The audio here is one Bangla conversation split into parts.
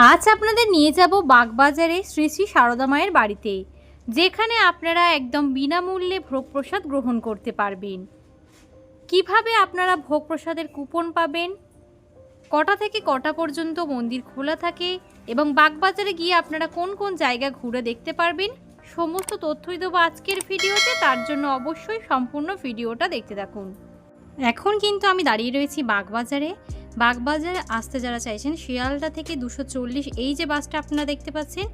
আজ আপনাদের নিয়ে যাব বাগবাজারে শ্রী শ্রী সারদা মায়ের বাড়িতে, যেখানে আপনারা একদম বিনামূল্যে ভোগ প্রসাদ গ্রহণ করতে পারবেন। কীভাবে আপনারা ভোগ প্রসাদের কুপন পাবেন? কটা থেকে কটা পর্যন্ত মন্দির খোলা থাকে এবং বাগবাজারে গিয়ে আপনারা কোন কোন জায়গা ঘুরে দেখতে পারবেন? সমস্ত তথ্যই দেবো আজকের ভিডিওতে, তার জন্য অবশ্যই সম্পূর্ণ ভিডিওটা দেখতে থাকুন। এখন কিন্তু আমি দাঁড়িয়ে রয়েছি বাগবাজারে। বাগবাজারে আসতে যারা চাইছেন, শিয়ালদা থেকে দুশো চল্লিশ, এই যে বাসটা আপনারা দেখতে পাচ্ছেন,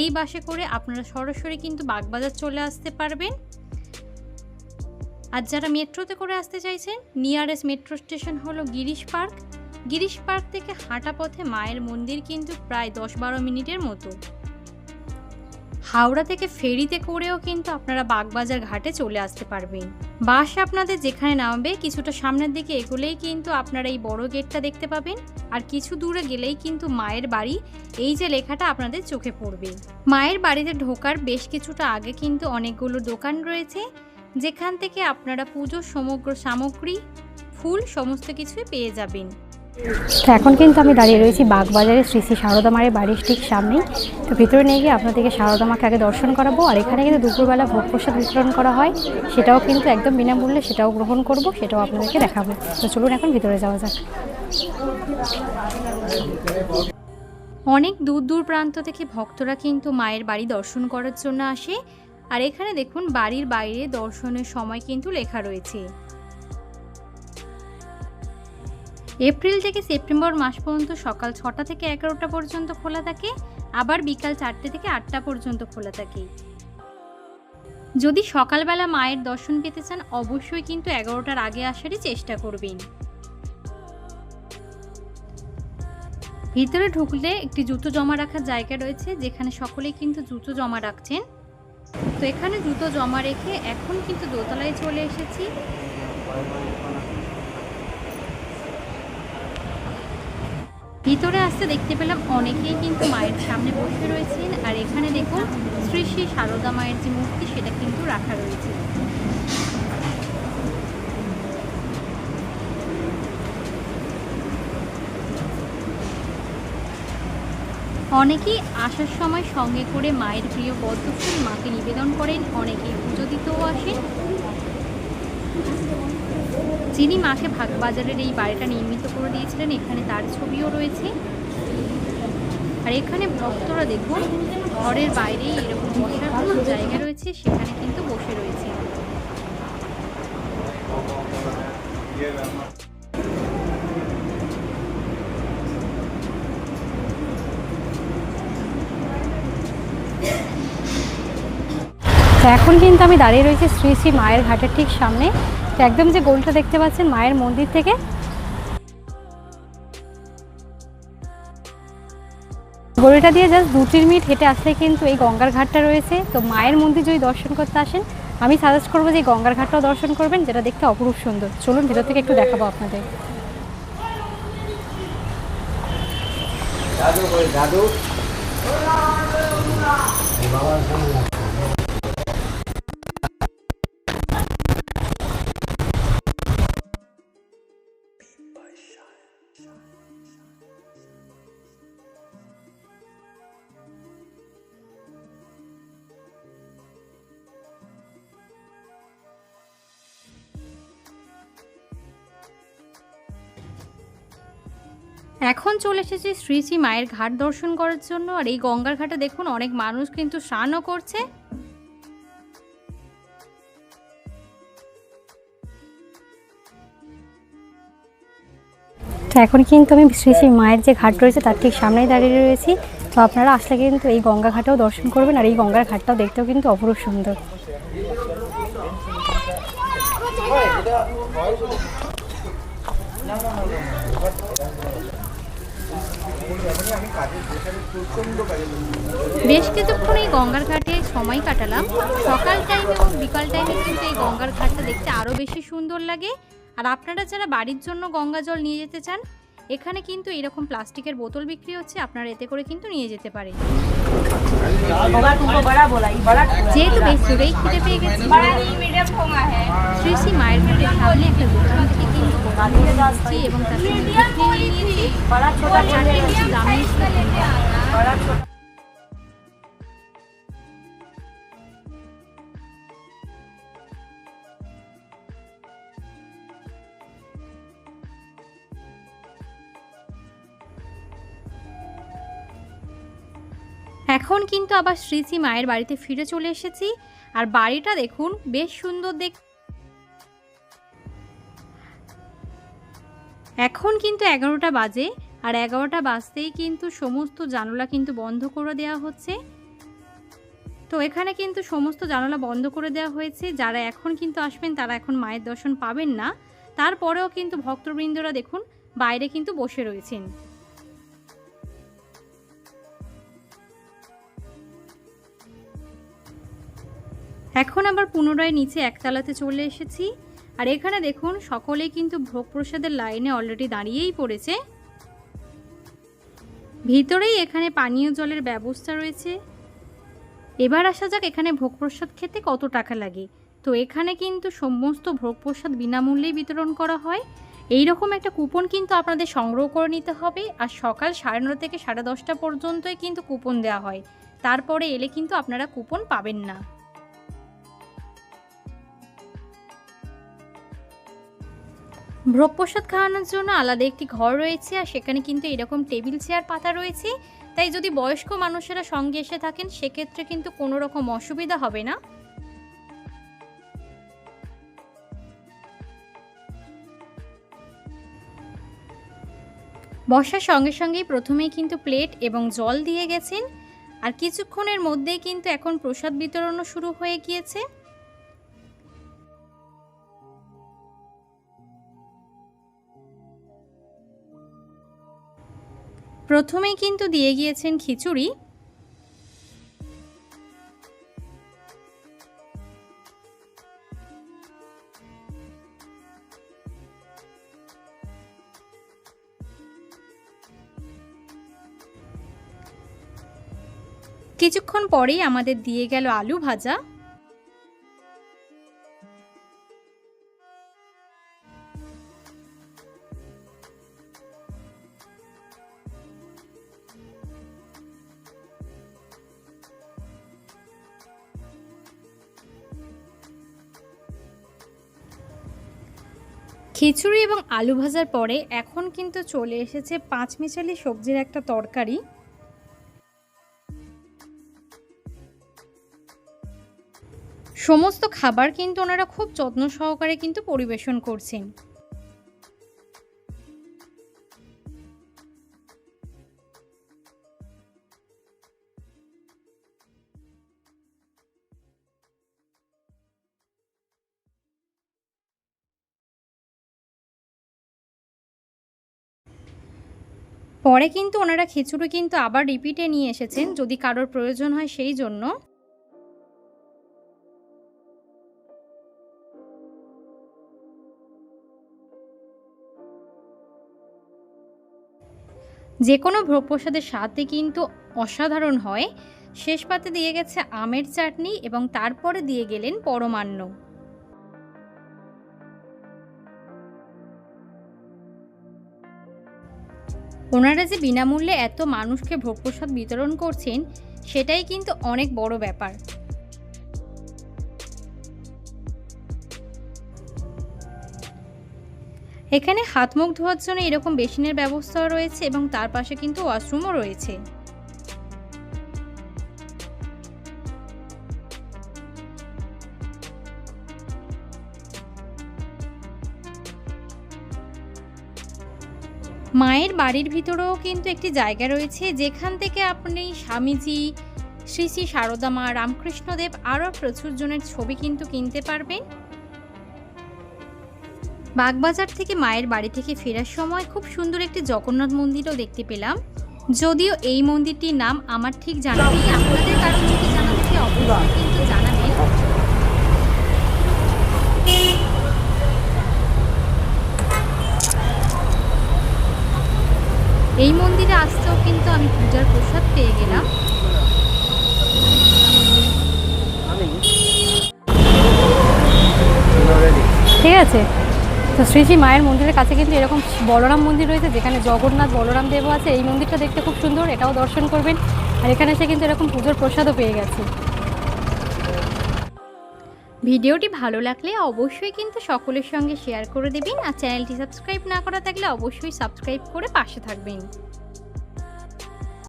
এই বাসে করে আপনারা সরাসরি কিন্তু বাগবাজার চলে আসতে পারবেন। আর যারা মেট্রোতে করে আসতে চাইছেন, নিয়ারেস্ট মেট্রো স্টেশন হলো গিরিশ পার্ক। গিরিশ পার্ক থেকে হাঁটা পথে মায়ের মন্দির কিন্তু প্রায় দশ বারো মিনিটের মতো। হাওড়া থেকে ফেরিতে করেও কিন্তু আপনারা বাগবাজার ঘাটে চলে আসতে পারবেন। বাস আপনাদের যেখানে নামবে, কিছুটা সামনের দিকে এগোলেই কিন্তু আপনারা এই বড় গেটটা দেখতে পাবেন। আর কিছু দূরে গেলেই কিন্তু মায়ের বাড়ি, এই যে লেখাটা আপনাদের চোখে পড়বে। মায়ের বাড়িতে ঢোকার বেশ কিছুটা আগে কিন্তু অনেকগুলো দোকান রয়েছে, যেখান থেকে আপনারা পুজোর সমগ্র সামগ্রী, ফুল সমস্ত কিছুই পেয়ে যাবেন। তো এখন কিন্তু আমি দাঁড়িয়ে রয়েছি বাগবাজারে শ্রী শ্রী সারদা মায়ের বাড়ির ঠিক সামনেই। তো ভিতরে নিয়ে গিয়ে আপনাদেরকে সারদা মাকে আগে দর্শন করাবো। আর এখানে কিন্তু দুপুরবেলা ভোগ প্রসাদ বিতরণ করা হয়। সেটাও কিন্তু একদম বিনামূল্যে সেটাও গ্রহণ করব, সেটাও আপনাদেরকে দেখাবো। তো চলুন এখন ভিতরে যাওয়া যাক। অনেক দূর দূর প্রান্ত থেকে ভক্তরা কিন্তু মায়ের বাড়ি দর্শন করার জন্য আসে। আর এখানে দেখুন, বাড়ির বাইরে দর্শনের সময় কিন্তু লেখা রয়েছে। এপ্রিল থেকে সেপ্টেম্বর মাস পর্যন্ত সকাল ছটা থেকে এগারোটা পর্যন্ত খোলা থাকে, আবার বিকাল চারটে থেকে আটটা পর্যন্ত খোলা থাকে। যদি সকালবেলা মায়ের দর্শন পেতে চান, অবশ্যই কিন্তু এগারোটার আগে আসারই চেষ্টা করবেন। ভিতরে ঢুকলে একটি জুতো জমা রাখার জায়গা রয়েছে, যেখানে সকলেই কিন্তু জুতো জমা রাখছেন। তো এখানে জুতো জমা রেখে এখন কিন্তু দোতলায় চলে এসেছি। ভিতরে আসতে দেখতে পেলাম অনেকেই কিন্তু মায়ের সামনে বসে রয়েছেন। আর এখানে দেখুন, শ্রী শ্রী সারদা মায়ের যে মূর্তি, সেটা কিন্তু রাখা রয়েছে। অনেকেই আসার সময় সঙ্গে করে মায়ের প্রিয় পদ্মফুল মাকে নিবেদন করেন, অনেকেই পুজো দিতেও আসেন। যিনি মাকে ভাগবাজারের এই বাড়িটা নির্মিত করে দিয়েছিলেন, এখানে তার ছবিও রয়েছে। আর এখানে ভক্তরা দেখুন, ঘরের বাইরেই এরকম বসার কোনো জায়গা রয়েছে, সেখানে কিন্তু বসে রয়েছে। তো এখন কিন্তু আমি দাঁড়িয়ে রয়েছি শ্রী শ্রী মায়ের ঘাটের ঠিক সামনে। তো একদম যে গোলটা দেখতে পাচ্ছেন মায়ের মন্দির থেকে। গলিটা দিয়ে জাস্ট দু তিন মিনিট হেঁটে আসলে কিন্তু এই গঙ্গার ঘাটটা রয়েছে। তো মায়ের মন্দির যদি দর্শন করতে আসেন, আমি সাজেস্ট করব যে গঙ্গার ঘাটটাও দর্শন করবেন, যেটা দেখতে অপরূপ সুন্দর। চলুন ভেতর থেকে একটু দেখাবো আপনাদের। দাদু দাদু। এখন চলে এসেছি শ্রী শ্রী মায়ের ঘাট দর্শন করার জন্য। আর এই গঙ্গার ঘাটে দেখুন, অনেক মানুষ কিন্তু স্নানও করছে। তো এখন কিন্তু আমি শ্রী শ্রী মায়ের যে ঘাট রয়েছে, তার ঠিক সামনেই দাঁড়িয়ে রয়েছি। তো আপনারা আসলে কিন্তু এই গঙ্গা ঘাটেও দর্শন করবেন, আর এই গঙ্গার ঘাটটাও দেখতেও কিন্তু অপরূপ সুন্দর। বেশ কিছুক্ষণ এই গঙ্গার ঘাটে সময় কাটালাম। সকাল টাইম এবং বিকাল টাইমে কিন্তু এই গঙ্গার ঘাটটা দেখতে আরও বেশি সুন্দর লাগে। আর আপনারা যারা বাড়ির জন্য গঙ্গা জল নিয়ে যেতে চান, এখানে কিন্তু এরকম প্লাস্টিকের বোতল বিক্রি হচ্ছে, আপনারা এতে করে কিন্তু নিয়ে যেতে পারেন। যেহেতু বেশ জোরেই খিদে পেয়ে গেছি, শ্রী শ্রী মায়ের একটা দোকান থেকে এখন কিন্তু আবার শ্রীজি মায়ের বাড়িতে ফিরে চলে এসেছি। আর বাড়িটা দেখুন, বেশ সুন্দর দেখ এখন কিন্তু এগারোটা বাজে আর এগারোটা বাজতেই কিন্তু সমস্ত জানালা কিন্তু বন্ধ করে দেওয়া হচ্ছে। তো এখানে কিন্তু সমস্ত জানালা বন্ধ করে দেওয়া হয়েছে। যারা এখন কিন্তু আসবেন, তারা এখন মায়ের দর্শন পাবেন না। তারপরেও কিন্তু ভক্তবৃন্দরা দেখুন, বাইরে কিন্তু বসে রয়েছেন। এখন আবার পুনরায় নিচে একতলাতে চলে এসেছি। আর এখানে দেখুন, সকলেই কিন্তু ভোগ প্রসাদের লাইনে অলরেডি দাঁড়িয়েই পড়েছে। ভিতরেই এখানে পানীয় জলের ব্যবস্থা রয়েছে। এবার আসা যাক এখানে ভোগ প্রসাদ খেতে কত টাকা লাগে। তো এখানে কিন্তু সমস্ত ভোগ প্রসাদ বিনামূল্যেই বিতরণ করা হয়। এই রকম একটা কুপন কিন্তু আপনাদের সংগ্রহ করে নিতে হবে। আর সকাল সাড়ে নটা থেকে সাড়ে দশটা পর্যন্তই কিন্তু কুপন দেওয়া হয়। তারপরে এলে কিন্তু আপনারা কুপন পাবেন না। ভোগ প্রসাদ খাওয়ানোর জন্য আলাদা একটি ঘর রয়েছে আর সেখানে কিন্তু এরকম টেবিল, চেয়ার, পাতা রয়েছে। তাই যদি বয়স্ক মানুষেরা সঙ্গে এসে থাকেন, সেক্ষেত্রে কিন্তু কোনো রকম অসুবিধা হবে না। বসার সঙ্গে সঙ্গেই প্রথমেই কিন্তু প্লেট এবং জল দিয়ে গেছেন। আর কিছুক্ষণের মধ্যেই কিন্তু এখন প্রসাদ বিতরণও শুরু হয়ে গিয়েছে। প্রথমেই কিন্তু দিয়ে গিয়েছেন খিচুড়ি। কিছুক্ষণ পরেই আমাদের দিয়ে গেল আলু ভাজা। খিচুড়ি এবং আলু ভাজার পরে এখন কিন্তু চলে এসেছে পাঁচ মিশালি সবজির একটা তরকারি। সমস্ত খাবার কিন্তু ওনারা খুব যত্ন সহকারে কিন্তু পরিবেশন করছেন। পরে কিন্তু ওনারা খিচুড়ি কিন্তু আবার রিপিটে নিয়ে এসেছেন, যদি কারোর প্রয়োজন হয় সেই জন্য। যে কোনো ভোগ প্রসাদের স্বাদে কিন্তু অসাধারণ হয়। শেষ পাতে দিয়ে গেছে আমের চাটনি এবং তারপরে দিয়ে গেলেন পরমান্ন। ওনারা যে বিনামূল্যে এত মানুষকে ভোগ প্রসাদ বিতরণ করছেন, সেটাই কিন্তু অনেক বড় ব্যাপার। এখানে হাত মুখ ধোয়ার জন্য এরকম বেসিনের ব্যবস্থা রয়েছে এবং তার পাশে কিন্তু ওয়াশরুমও রয়েছে। মায়ের বাড়ির ভিতরেও কিন্তু একটি জায়গা রয়েছে, যেখান থেকে আপনি স্বামীজি, শ্রী শ্রী সারদা মা রামকৃষ্ণদেব আরও প্রচুর জনের ছবি কিন্তু কিনতে পারবেন। বাগবাজার থেকে মায়ের বাড়ি থেকে ফেরার সময় খুব সুন্দর একটি জগন্নাথ মন্দিরও দেখতে পেলাম। যদিও এই মন্দিরটির নাম আমার ঠিক জানা নেই, আপনাদের কারও যদি জানা থাকে অবশ্যই কিন্তু জানাবেন এই মন্দিরে কিন্তু আমি পূজার প্রসাদ পেয়ে গেলাম। ঠিক আছে। তো শ্রী শ্রী মায়ের মন্দিরের কাছে কিন্তু এরকম বলরাম মন্দির রয়েছে, যেখানে জগন্নাথ, বলরাম দেবও আছে। এই মন্দিরটা দেখতে খুব সুন্দর, এটাও দর্শন করবেন। আর এখানে এসে কিন্তু এরকম পুজোর প্রসাদও পেয়ে গেছে। ভিডিওটি ভালো লাগলে অবশ্যই কিন্তু সকলের সঙ্গে শেয়ার করে দেবেন। আর চ্যানেলটি সাবস্ক্রাইব না করা থাকলে অবশ্যই সাবস্ক্রাইব করে পাশে থাকবেন।